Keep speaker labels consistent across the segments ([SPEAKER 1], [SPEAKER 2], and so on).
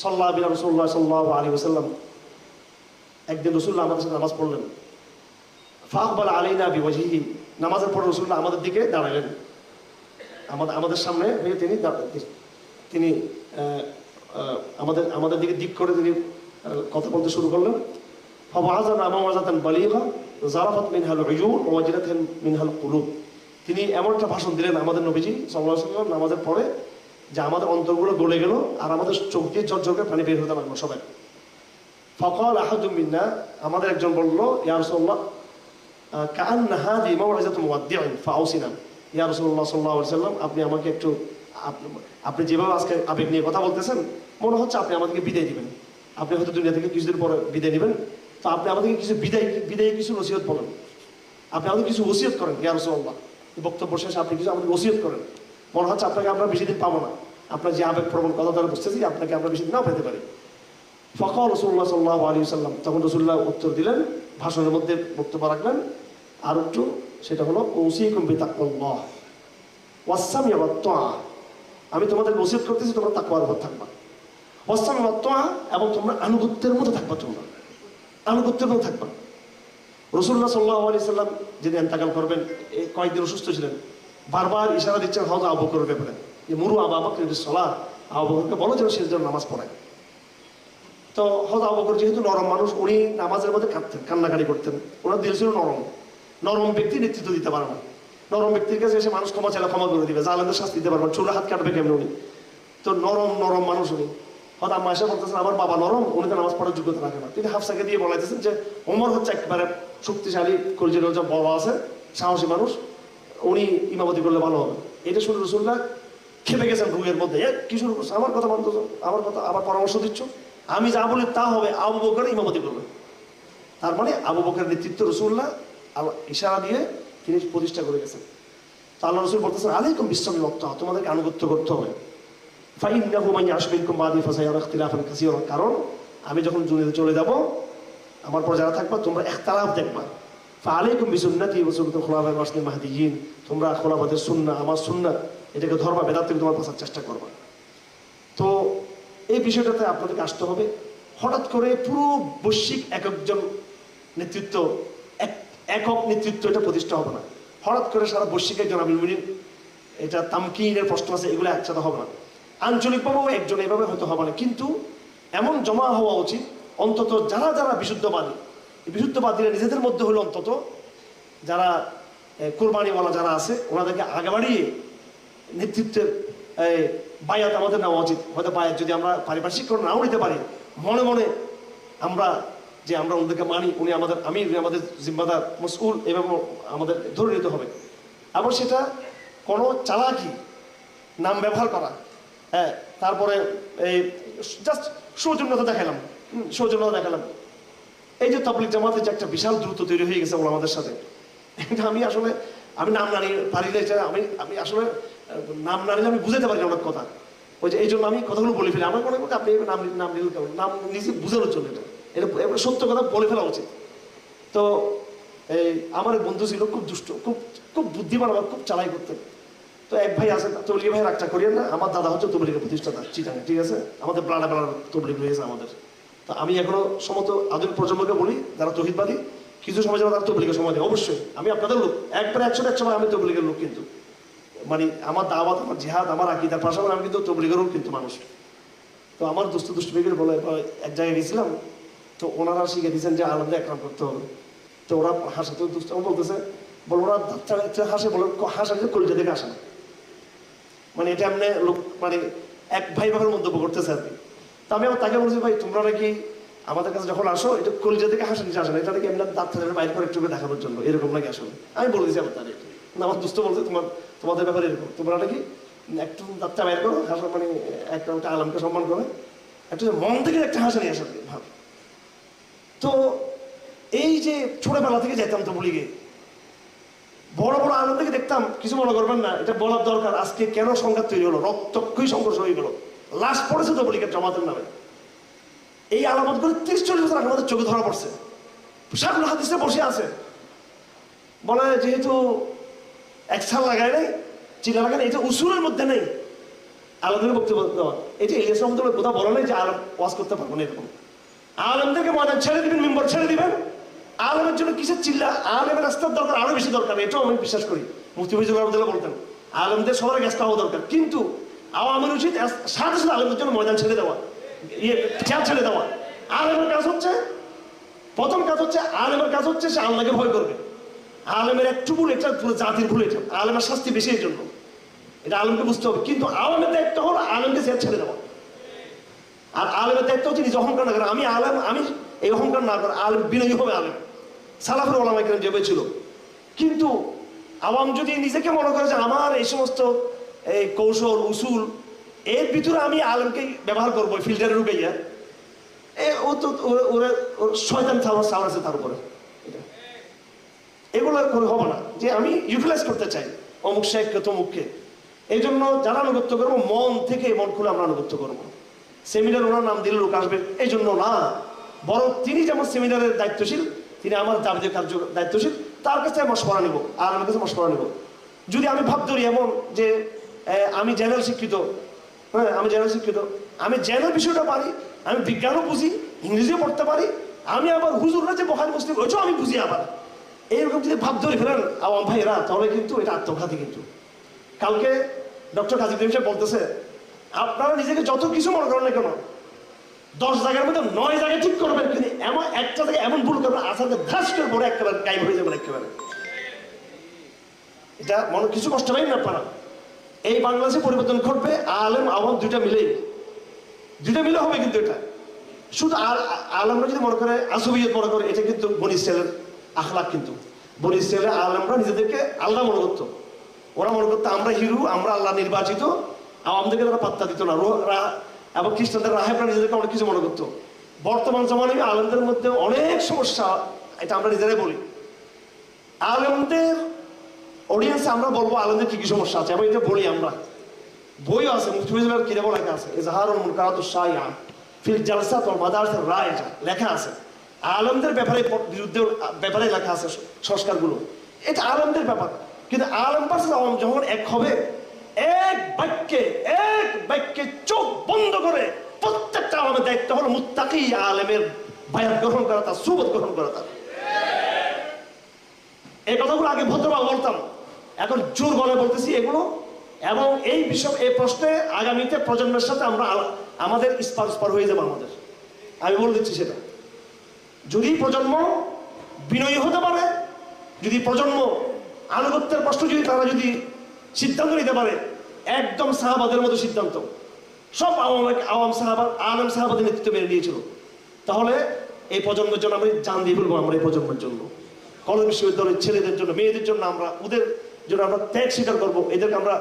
[SPEAKER 1] সাল্লাহ বিন রসুল্লাহ সাল্লাহ আলী ওসাল্লাম একদিন রসুল্লাহ আমাদের সাথে নামাজ পড়লেন। ফাকবাল আলীনা বিবাজিহি নামাজের রসুল্লাহ আমাদের দিকে দাঁড়ালেন। আমাদের আমাদের সামনে হয়ে তিনি তিনি আমাদের আমাদের দিকে দিক করে তিনি কথা বলতে শুরু করলেন। ফবাহাজান আমাজাতান বালিগা, জারাফাত মিনহাল উয়ুন ওয়াজিরাতান মিনহাল কুলুব। তিনি এমন একটা ভাষণ দিলেন আমাদের নবীজি সাল্লাল্লাহু আলাইহি ওয়াসাল্লাম নামাজের পরে যে আমাদের অন্তরগুলো গলে গেল আর আমাদের চোখ দিয়ে ঝরঝর করে পানি বের হতে লাগল সবাই। ফকাল আহাদুম মিন্না, আমাদের একজন বলল, ইয়া রাসূলুল্লাহ কান হাদি মাওয়াজাতু মুওয়াদ্দি'in ফাউসিনা ইয়া রাসূলুল্লাহ সাল্লাল্লাহু আলাইহি ওয়াসাল্লাম আপনি আমাকে একটু আপনি যেভাবে আজকে আবেগ নিয়ে কথা বলতেছেন, মনে হচ্ছে আপনি আমাদেরকে বিদায় দিবেন। আপনি হয়তো দুনিয়া থেকে কিছুদিন পরে বিদায় নেবেন। তো আপনি আমাদেরকে কিছু বিদায় বিদায় কিছু নসিহত বলেন। আপনি আমাদের কিছু ওসিয়ত করেন, ইয়া বক্তব্য শেষে আপনি কিছু আমাদের ওসিয়ত করেন। মনে হচ্ছে আপনাকে আমরা বেশি দিন পাবো না। আপনার যে আবেগ প্রবণ কথা দ্বারা বুঝতেছি আপনাকে আমরা বেশি দিন নাও পেতে পারি। ফখর রসুল্লাহ সাল্লাহ আলী সাল্লাম তখন রসুল্লাহ উত্তর দিলেন, ভাষণের মধ্যে বক্তব্য রাখলেন। আর একটু, সেটা হলো ওসি কম্পি তাকল্লাহ আমি তোমাদের ওসিয়ত করতেছি, তোমরা তাকওয়ার উপর থাকবা। ওয়াসাম ইয়াবাত্তোয়া এবং তোমরা আনুগত্যের মধ্যে থাকবা তোমরা। আনুগত্যের মধ্যে থাকবা। রসুল্লাহ সাল্লাহ আলি সাল্লাম যিনি এন্তাকাল করবেন কয়েকদিন অসুস্থ ছিলেন। বারবার ইশারা দিচ্ছেন হজ আবু বকরের ব্যাপারে। যে মুরু আবা বকর সলা আবু বকরকে বলো যেন সে যেন নামাজ পড়ায় তো হজ আবু বকর যেহেতু নরম মানুষ, উনি নামাজের মধ্যে কাঁদতেন, কান্নাকাটি করতেন। ওনার দিল ছিল নরম। নরম ব্যক্তি নেতৃত্ব দিতে পারে না। নরম ব্যক্তির কাছে এসে মানুষ ক্ষমা চাইলে ক্ষমা করে দিবে। জালেদের শাস্তি দিতে পারবেন চুলে হাত কাটবে কেমন উনি? তো নরম নরম মানুষ উনি। হয়তো আম্মা এসে বলতেছেন, আমার বাবা নরম, উনি তো নামাজ পড়ার যোগ্যতা রাখে না। তিনি হাফসাকে দিয়ে বলাইতেছেন যে, ওমর হচ্ছে একেবারে শক্তিশালী কলজির যে বড় আছে, সাহসী মানুষ। উনি ইমামতি করলে ভালো হবে। এটা শুনে রসুল্লাহ খেপে গেছেন রুহের মধ্যে। কি শুরু করছ আমার কথা মানতো আমার কথা আবার পরামর্শ দিচ্ছ? আমি যা বলি তা হবে, আবু বকর ইমামতি করবে। তার মানে আবু বকরের নেতৃত্ব রসুল্লাহ ইশারা দিয়ে তিনি প্রতিষ্ঠা করে গেছেন। তো আল্লাহ রসুল বলতেছেন, আলাইকুম বিশ্রামী ভক্ত তোমাদেরকে আনুগত্য করতে হবে। ফাইন ফাইন্নাহু মান ইয়াশমিনকুম বাদি ফাসায়ারা ইখতিলাফান কাসীরা। কারণ, আমি যখন দুনিয়াতে চলে যাব, আমার পর যারা থাকবা, তোমরা ইখতিলাফ দেখবা। ফাআলাইকুম বিসুন্নতি ওয়া সুন্নাতুল খুলাফায়ে রাশিদিন মাহদিয়িন তোমরা খোলাফাদের সুন্নাহ, আমার সুন্নাহ, এটাকে ধর্মা বেদাত থেকে তোমার পাশার চেষ্টা করবা। তো এই বিষয়টাতে আপনাদেরকে আসতে হবে। হঠাৎ করে পুরো বৈশ্বিক এক একজন নেতৃত্ব, এক, একক নেতৃত্ব এটা প্রতিষ্ঠা হবে না। হঠাৎ করে সারা বৈশ্বিক একজন আমির এটা তামকিনের প্রশ্ন আছে, এগুলো একসাথে হবে না। আঞ্চলিকভাবেও একজন এভাবে হয়তো হবে না। কিন্তু এমন জমা হওয়া উচিত, অন্তত যারা যারা বিশুদ্ধবাদী বিশুদ্ধবাদীরা নিজেদের মধ্যে হলো অন্তত যারা কোরবানিওয়ালা যারা আছে, ওনাদেরকে আগে বাড়িয়ে নেতৃত্বের বায়াত আমাদের নেওয়া উচিত। হয়তো বায়াত যদি আমরা পারিপার্শ্বিক করে নাও নিতে পারি, মনে মনে আমরা যে আমরা ওদেরকে মানি, উনি আমাদের আমি উনি আমাদের জিম্মাদার, মসউল, এভাবে আমাদের ধরে নিতে হবে। আবার সেটা কোনো চালাকি, নাম ব্যবহার করা হ্যাঁ তারপরে এই জাস্ট সৌজন্যতা দেখালাম সৌজন্যতা দেখালাম। এই যে তাবলিক জামাতের যে একটা বিশাল দ্রুত তৈরি হয়ে গেছে আমাদের সাথে আমি আসলে, আমি নাম না নিয়ে পারিলে আমি আমি আসলে নাম না নিলে আমি বুঝাতে পারি অনেক কথা। ওই যে এই জন্য আমি কথাগুলো বলে ফেলি। আমার মনে করি আপনি নাম নাম নাম নিজে বুঝানোর জন্য এটা। এটা সত্য কথা বলে ফেলা উচিত। তো, এই আমার বন্ধু ছিল, খুব দুষ্ট, খুব খুব বুদ্ধিমান আমার খুব চালাই করতেন। তো এক ভাই আছে তবলিগি ভাই, রাগটা করিয়েন না। আমার দাদা হচ্ছে তবলিগের প্রতিষ্ঠাতা চিটাঙ্গে ঠিক আছে? আমাদের ব্লাডা ব্লাডা তবলিগ রয়েছে আমাদের। তো আমি এখনও সমস্ত আধুনিক প্রজন্মকে বলি, যারা তহিদবাদী, কিছু সময় যেন তারা তবলিগের সময় দেয়। অবশ্যই, আমি আপনাদের লোক, একবারে একশো এক সময় আমি তবলিগের লোক কিন্তু। মানে আমার দাওয়াত, আমার জিহাদ, আমার আকিদার পাশাপাশি আমি কিন্তু তবলিগেরও কিন্তু মানুষ। তো আমার দুষ্ট দুষ্ট বেগের বলে এক জায়গায় গেছিলাম, তো ওনারা শিখে দিয়েছেন যে আলাদা একরাম করতে হবে। তো ওরা হাসে, তো দুষ্ট বলতেছে, বল ওরা হাসে, বলে হাসা যে কলিজা থেকে আসে না। মানে এটা এমনি লোক মানে এক ভাই ভাবের মন্তব্য করতেছে আর কি। তা আমি তাকে বলছি, ভাই, তোমরা নাকি আমাদের কাছে যখন আসো, এটা কলিজা থেকে হাসা নিচে আসে না। এটা নাকি এমনি দাঁত থেকে বাইরে করে একটু দেখানোর জন্য। এরকম নাকি আসলে? আমি বলে দিয়েছি আবার তাদের না, আমার দুষ্ট বলছে, তোমার, তোমাদের ব্যাপারে এরকম। তোমরা নাকি একটু দাঁতটা বাইর করো, হাসা মানে একটা একটা আলমকে সম্মান করে একটু মন থেকে একটা হাসা নিয়ে আসা, ভাব। তো এই যে ছোটবেলা থেকে যেতাম তো বলি গে বড় বড় আনন্দ থেকে দেখতাম, কিছু মনে করবেন না, এটা বলার দরকার। আজকে কেন সংঘাত তৈরি হলো? রক্তক্ষয়ী সংঘর্ষ হয়ে গেল। লাশ পড়েছে তো বলিকে জমাতের নামে। এই আলামত করে তিরিশ চল্লিশ বছর আমাদের চোখে ধরা পড়ছে। শাহুল হাদিসে বসে আছে। বলে যেহেতু এক সাল লাগায় নাই, চিলা লাগায় এটা উসুরের মধ্যে নেই। আলমদের বক্তব্য দেওয়া। এটা ইলিয়াস রহমতুল্লাহ কোথাও বলা নেই যে আলম ওয়াজ করতে পারব না এরকম। আলমদেরকে ময়দান ছেড়ে দিবেন, মেম্বার ছেড়ে দিবেন। আলমের জন্য কিসের চিল্লা? আলমের রাস্তার দরকার আরও বেশি দরকার। এটাও আমি বিশ্বাস করি। মুফতি ফিজুর রহমতুল্লাহ বলতেন, আলমদের সবার গ্যাস হওয়া দরকার। কিন্তু আওয়ামের উচিত সাথে সাথে আলমদের জন্য ময়দান ছেড়ে দেওয়া। ইয়ে চেয়ার ছেড়ে দেওয়া। আলমের কাজ হচ্ছে, প্রথম কাজ হচ্ছে আলেমের কাজ হচ্ছে সে আল্লাহকে ভয় করবে। আলেমের একটু ভুল এটা পুরো জাতির ভুল এটা আলেমের শাস্তি বেশি এই জন্য। এটা আলমকে বুঝতে হবে। কিন্তু আলমের দায়িত্ব হলো আলমকে সে ছেড়ে দেওয়া। আর আলেমের দায়িত্ব হচ্ছে নিজে অহংকার না করে। আমি আলেম, আমি এই অহংকার না করে। আলেম বিনয়ী হবে আলেম। সালাফের কেন যেবে ছিল। কিন্তু আওয়াম যদি নিজেকে মনে করে যে আমার এই সমস্ত এই কৌশল, উসুল, এর ভিতরে আমি আলেমকে ব্যবহার করব ফিল্টারে ঢুকে গিয়া। এ, ও তো, ওরা- ওরা শয়তান সাওয়ার আছে তার উপরে। এগুলো করে হবে না। যে আমি ইউটিলাইজ করতে চাই, অমুক শেখকে, তমুককে। এই জন্য যারা আনুগত্য করব, মন থেকে মন খুলে আমরা আনুগত্য করব। সেমিনার ওনার নাম দিলে লোক আসবে, এই জন্য না। বরং তিনি যেমন সেমিনারের দায়িত্বশীল, তিনি আমার দাবিতে কার্য, দায়িত্বশীল, তার কাছে মশকরা নিব, আর আমার কাছে মশকরা নিব। যদি আমি ভাব ধরি এমন যে আমি জেনারেল শিক্ষিত। হ্যাঁ আমি জেনারেল শিক্ষিত। আমি জেনারেল বিষয়টা পারি, আমি বিজ্ঞানও বুঝি, ইংরেজিও পড়তে পারি, আমি আবার হুজুররা যে বহাল মুসলিম, ওইটাও আমি বুঝি আবার। এইরকম যদি ভাব ধরে ফেলেন আওয়াম ভাইয়েরা, তাহলে কিন্তু এটা আত্মঘাতী কিন্তু। কালকে ডক্টর কাজী সাহেব বলতেছে, আপনারা নিজেকে যত কিছু মনে করেন না কেন, দশ জায়গার মধ্যে নয় জায়গায় ঠিক করবেন কিন্তু এমন একটা জায়গায় এমন ভুল করবেন, আসাতে ধাস করে পরে একেবারে গাইব হয়ে যাবেন একেবারে। এটা মনে কিছু কষ্ট পাই না আপনারা? এই বাংলাদেশে পরিবর্তন ঘটবে, আলেম, আওয়াম দুইটা মিলেই। দুইটা মিলে হবে কিন্তু এটা। শুধু আলমরা যদি মনে করে আসবিয়ত মনে করে, এটা কিন্তু বনি ইসরায়েলের আখলাক কিন্তু। বনি ইসরায়েলের আলমরা নিজেদেরকে আল্লাহ মনে করতো। ওরা মনে করতো, আমরা হিরু, আমরা আল্লাহ নির্বাচিত। আমাদেরকে তারা পাত্তা দিত না। এবং খ্রিস্টানদের রাহেবরা নিজেদেরকে অনেক কিছু মনে করতো। বর্তমান জমানে আলমদের মধ্যে অনেক সমস্যা, এটা আমরা নিজেরাই বলি। আলমদের অডিয়েন্সে আমরা বলব আলমদের কি কি সমস্যা আছে। এবং এটা বলি আমরা। বইও আছে মুফতিজুলের কিতাবও লেখা আছে। ইজহারুল মুনকারাতুস শাইআ ফিল জালসাত ওয়াল মাদারিসের রায়জা লেখা আছে। আলমদের ব্যাপারে বিরুদ্ধে ব্যাপারে লেখা আছে সংস্কারগুলো। এটা আলমদের ব্যাপার। কিন্তু আলম পাশে আওয়াম যখন এক হবে, এক বাক্যে এক বাক্যে চোখ বন্ধ করে প্রত্যেকটা আলমের দায়িত্ব হলো মুত্তাকি আলেমের বায়াত গ্রহণ করা, তার সুবোধ গ্রহণ করা, তার। এই কথাগুলো আগে ভদ্রভাবে বলতাম। এখন জোর বলে বলতেছি এগুলো, এবং এই বিষয়, এই প্রশ্নে আগামীতে প্রজন্মের সাথে আমরা আমাদের স্পার হয়ে যাব আমাদের। আমি বলে দিচ্ছি সেটা। যদি প্রজন্ম বিনয়ী হতে পারে, যদি প্রজন্ম আনুগত্যের প্রশ্ন, যদি তারা যদি সিদ্ধান্ত নিতে পারে, একদম সাহাবাদের মতো সিদ্ধান্ত, সব আওয়াম আওয়াম সাহাবা, আলম সাহাবাদের নেতৃত্ব মেনে নিয়েছিল, তাহলে এই প্রজন্মের জন্য আমি জান দিয়ে ফেলব আমরা এই প্রজন্মের জন্য। কলেজ বিশ্ববিদ্যালয়ের ছেলেদের জন্য, মেয়েদের জন্য আমরা, ওদের জন্য আমরা ত্যাগ স্বীকার করব, এদেরকে আমরা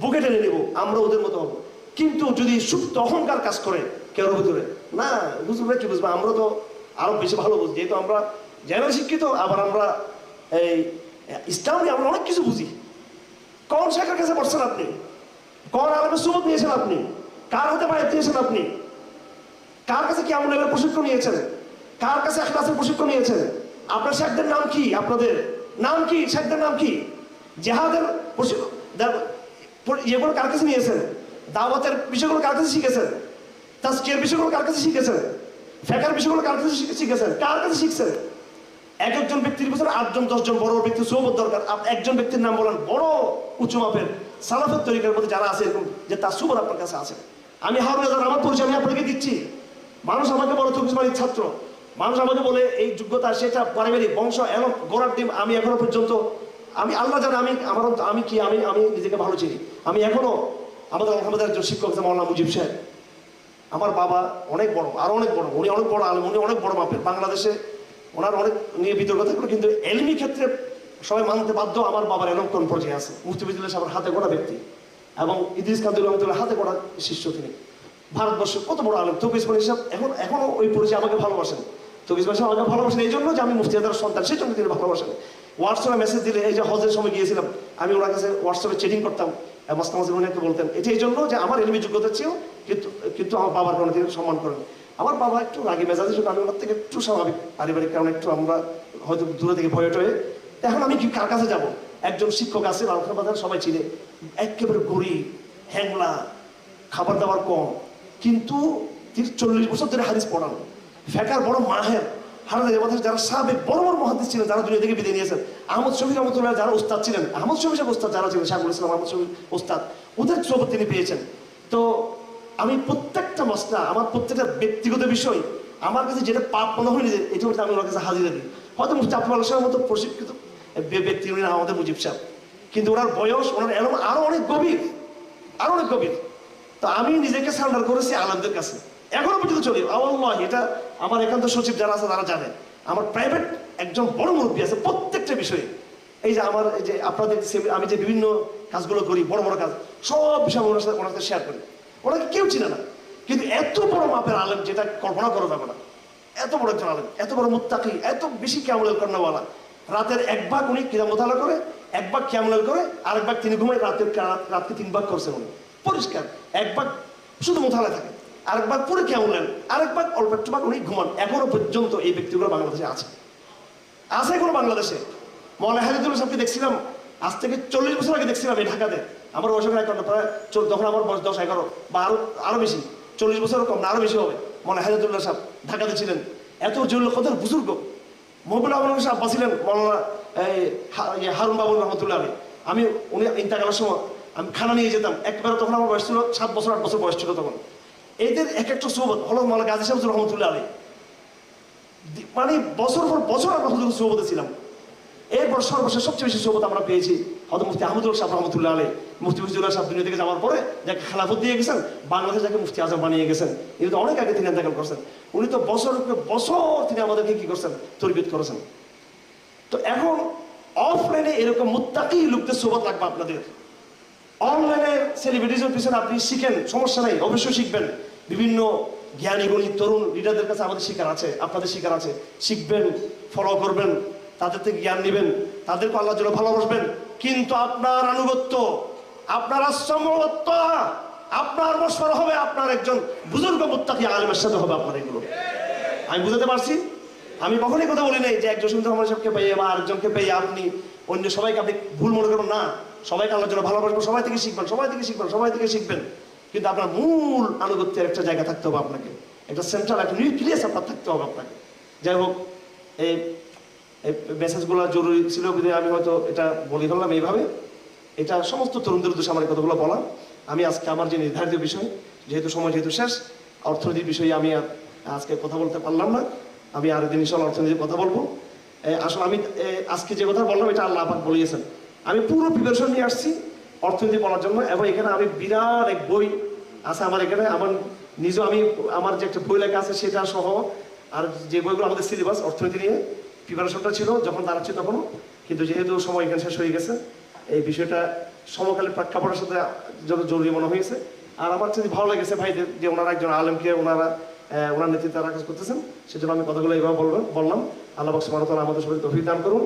[SPEAKER 1] বুকে টেনে নেব, আমরা ওদের মতো হব। কিন্তু যদি সুপ্ত অহংকার কাজ করে? কেউ ভিতরে? না বুঝবে কি বুঝবে আমরা তো আরও বেশি ভালো বুঝি, যেহেতু আমরা জেনারেল শিক্ষিত, আবার আমরা এই, ইসলাম আমরা অনেক কিছু বুঝি। কোন শাখার কাছে পড়ছেন আপনি? কোন আলমের সুবোধ নিয়েছেন আপনি? কার হাতে পায়ে দিয়েছেন আপনি? কার কাছে কি আমল প্রশিক্ষণ নিয়েছেন? কার কাছে ক্লাসের প্রশিক্ষণ নিয়েছেন? আপনার শেখদের নাম কি আপনাদের? নাম কি? শেখদের নাম কি? জেহাদের ইয়েগুলো কার কাছে নিয়েছেন? দাওয়াতের বিষয়গুলো কার কাছে শিখেছেন? তাস্কিয়ার বিষয়গুলো কার কাছে শিখেছেন? ফেকার বিষয়গুলো কার কাছে শিখে- শিখেছেন? কার কাছে শিখছেন? এক একজন ব্যক্তির পিছনে আটজন, দশজন বড় ব্যক্তি সোহবত দরকার। একজন ব্যক্তির নাম বলেন বড় উঁচু মাপের সালাফের তরিকার মধ্যে যারা আছে, এরকম যে তার সুবর আপনার কাছে আছে। আমি হারুন হাজার আমার পরিচয় আমি আপনাকে দিচ্ছি। মানুষ আমাকে বলে চব্বিশ বাড়ির ছাত্র। মানুষ আমাকে বলে, এই যোগ্যতা সেটা পারিবারিক বংশ এমন গোড়ার ডিম আমি এখনও পর্যন্ত আমি আল্লাহ জানে, আমি আমার আমি কি, আমি আমি নিজেকে ভালো চিনি। আমি এখনও আমাদের আমাদের একজন শিক্ষক মৌলানা মুজিব সাহেব, আমার বাবা অনেক বড়, আরও অনেক বড়, উনি অনেক বড় আলম, উনি অনেক বড় মাপের। বাংলাদেশে ওনার অনেক নিয়ে বিতর্ক থাকল কিন্তু এলমি ক্ষেত্রে সবাই মানতে বাধ্য আমার বাবার এরকম পর্যায়ে আছে। মুফতিবিদুল্লাহ সাহেবের হাতে গড়া ব্যক্তি এবং ইদ্রিস কান্দুল রহমতুল্লাহ হাতে গড়া শিষ্য তিনি। ভারতবর্ষের কত বড় আলম। তৌকিস ইসমাইল সাহেব, এখন, এখনও ওই পরিচয় আমাকে ভালোবাসেন। তৌকিস ইসমাইল সাহেব, আমাকে ভালোবাসেন এই জন্য যে আমি মুফতিহাদার সন্তান, সেই জন্য তিনি ভালোবাসেন। হোয়াটসঅ্যাপে মেসেজ দিলে, এই যে হজের সময় গিয়েছিলাম, আমি ওনার কাছে হোয়াটসঅ্যাপে চেটিং করতাম মাস্তা মাসির উনি একটু বলতেন। এটা এই জন্য যে আমার এলমি যোগ্যতা চেয়েও কিন্তু কিন্তু আমার বাবার কারণে তিনি সম্মান করেন। আমার বাবা একটু রাগে মেজাজের জন্য আমি ওনার থেকে একটু স্বাভাবিক, পারিবারিক কারণে একটু আমরা হয়তো দূরে থেকে ভয়ে টয়ে। এখন আমি কি কার কাছে যাব? একজন শিক্ষক আছে লালখান বাজার সবাই চিনে। একেবারে গরিব, হ্যাংলা, খাবার দাবার কম, কিন্তু তিনি চল্লিশ বছর ধরে হাদিস পড়ান। ফেকার বড় মাহের হারাদের মাথায় যারা সাবেক বড় বড় মহাদিস ছিলেন, যারা দুনিয়া থেকে বিদায় নিয়েছেন, আহমদ শফি রহমতুল্লাহ যারা ওস্তাদ ছিলেন, আহমদ শফি সাহেব ওস্তাদ যারা ছিলেন শাহুল ইসলাম, আহমদ শফি ওস্তাদ ওদের সোবত তিনি পেয়েছেন। তো আমি প্রত্যেকটা মশলা আমার প্রত্যেকটা ব্যক্তিগত বিষয়, আমার কাছে যেটা পাপ মনে হয়নি যে, এটা হচ্ছে আমি ওনার কাছে হাজিরা দিই। হয়তো মুফতি আব্দুল আল্লাহ মতো প্রশিক্ষিত ব্যক্তি উনি আমাদের মুজিব সাহেব। কিন্তু ওনার বয়স, ওনার এলম আরও অনেক গভীর, আরও অনেক গভীর। তো আমি নিজেকে সারেন্ডার করেছি আলমদের কাছে। এখনও পর্যন্ত চলি। আল্লাহ এটা আমার একান্ত সচিব যারা আছে তারা জানে। আমার প্রাইভেট একজন বড় মুরব্বী আছে প্রত্যেকটা বিষয়ে। এই যে আমার যে আপনাদের আমি যে বিভিন্ন কাজগুলো করি, বড় বড় কাজ, সব বিষয় ওনার সাথে ওনার সাথে শেয়ার করি। ওনাকে কেউ চিনে না। কিন্তু এত বড় মাপের আলেম যেটা কল্পনা করা যাবে না। এত বড় একজন আলেম, এত বড় মুত্তাকি, এত বেশি ক্যামলেল কর্ণওয়ালা। রাতের এক ভাগ উনি কিরাম মোতালা করে, এক ভাগ ক্যামলেল করে, আরেক ভাগ তিনি ঘুমায়, রাতের রাতকে তিন ভাগ করছেন উনি। পরিষ্কার, এক ভাগ শুধু মোতালা থাকে। আরেক ভাগ পুরো আরেক ভাগ অল্প একটু উনি ঘুমান। এখনও পর্যন্ত এই ব্যক্তিগুলো বাংলাদেশে আছে। আছে এখনও বাংলাদেশে। মৌলানা হাজিদুল সাহেবকে দেখছিলাম, আজ থেকে চল্লিশ বছর আগে দেখছিলাম এই ঢাকাতে। আমার বয়স এখন একান্ন, প্রায় তখন আমার বয়স দশ, এগারো, বা আরও আরও বেশি। চল্লিশ বছর কম না, আরও বেশি হবে। মৌলানা হাজিদুল্লাহ সাহেব ঢাকাতে ছিলেন। এত জুল, কত বুজুর্গ। মহবুল আহমদ সাহেব ছিলেন, মৌলানা ইয়ে হারুন বাবুল রহমতুল্লাহ আলী। আমি উনি ইন্তাকালের সময় আমি খানা নিয়ে যেতাম। একবারে তখন আমার বয়স ছিল সাত বছর, আট বছর বয়স ছিল তখন। এদের এক একটা সোবত হলো মৌলানা গাজী সাহেব রহমতুল্লাহ আলী মানে বছর পর বছর আমরা হুজুর সোহবতে ছিলাম। এরপর সর্বশেষ সবচেয়ে বেশি সোহবত আমরা পেয়েছি হয়তো মুফতি আহমদুল সাহেব রহমতুল্লাহ আলী মুফতি ফিজুল্লাহ সাহেব দুনিয়া থেকে যাওয়ার পরে যাকে খেলাফত দিয়ে গেছেন, বাংলাদেশ যাকে মুফতি আজম বানিয়ে গেছেন কিন্তু অনেক আগে তিনি ইন্তেকাল করছেন। উনি তো বছর বছর তিনি আমাদেরকে কি করছেন? তরবিয়ত করেছেন। তো এখন অফলাইনে এরকম মুত্তাকি লোকদের সোবত লাগবে আপনাদের। অনলাইনে সেলিব্রিটিজের পিছনে আপনি শিখেন, সমস্যা নাই, অবশ্যই শিখবেন। বিভিন্ন জ্ঞানী গুণী তরুণ লিডারদের কাছে আমাদের শিকার আছে, আপনাদের শিকার আছে। শিখবেন ফলো করবেন, তাদের থেকে জ্ঞান নেবেন, তাদেরকে আল্লাহ জন্য ভালোবাসবেন। কিন্তু আপনার আনুগত্য, আপনার আশ্রমত্ব আপনার মশওয়ারা হবে আপনার একজন বুজুর্গ মুত্তাকি আলমের সাথে হবে আপনার এগুলো। আমি বুঝাতে পারছি? আমি কখনোই কথা বলি নাই যে একজন সুন্দর রহমান সাহেবকে পেয়ে বা আরেকজনকে পেয়ে আপনি অন্য সবাইকে আপনি ভুল মনে করবেন না। সবাইকে আল্লাহর জন্য ভালোবাসবেন, সবাই থেকে শিখবেন, সবাই থেকে শিখবেন, সবাই থেকে শিখবেন। কিন্তু আপনার মূল আনুগত্যের একটা জায়গা থাকতে হবে আপনাকে। একটা সেন্ট্রাল একটা নিউক্লিয়াস আপনার থাকতে হবে আপনাকে। যাই হোক, এই মেসেজগুলো জরুরি ছিল আমি হয়তো এটা বলে ফেললাম এইভাবে। এটা সমস্ত তরুণদের উদ্দেশ্যে আমার কথাগুলো বলা। আমি আজকে আমার যে নির্ধারিত বিষয়, যেহেতু সময় যেহেতু শেষ, অর্থনীতির বিষয়ে আমি আর আজকে কথা বলতে পারলাম না। আমি আর দিন ইনশাল্লাহ অর্থনীতির কথা বলব। আসলে আমি আজকে যে কথা বললাম, এটা আল্লাহ আপাক বলিয়েছেন। আমি পুরো প্রিপারেশন নিয়ে আসছি। অর্থনীতি পড়ার জন্য, এবং এখানে আমি বিরাট এক বই আছে আমার এখানে। আমার নিজেও আমি, আমার যে একটা বই লেখা আছে সেটা সহ, আর যে বইগুলো আমাদের সিলেবাস অর্থনীতি নিয়ে প্রিপারেশনটা ছিল, যখন দাঁড়াচ্ছি তখনও। কিন্তু যেহেতু সময় এখানে শেষ হয়ে গেছে, এই বিষয়টা সমকালীন প্রেক্ষাপটের সাথে যত জরুরি মনে হয়েছে। আর আমার যদি ভালো লেগেছে ভাইদের যে ওনারা একজন আলেমকে, ওনারা ওনার নেতৃত্বে তারা কাজ করতেছেন। সেজন্য আমি কথাগুলো এইভাবে বললাম বললাম। আল্লাহ বাক্স আমাদের সবাই তফিক দান করুন।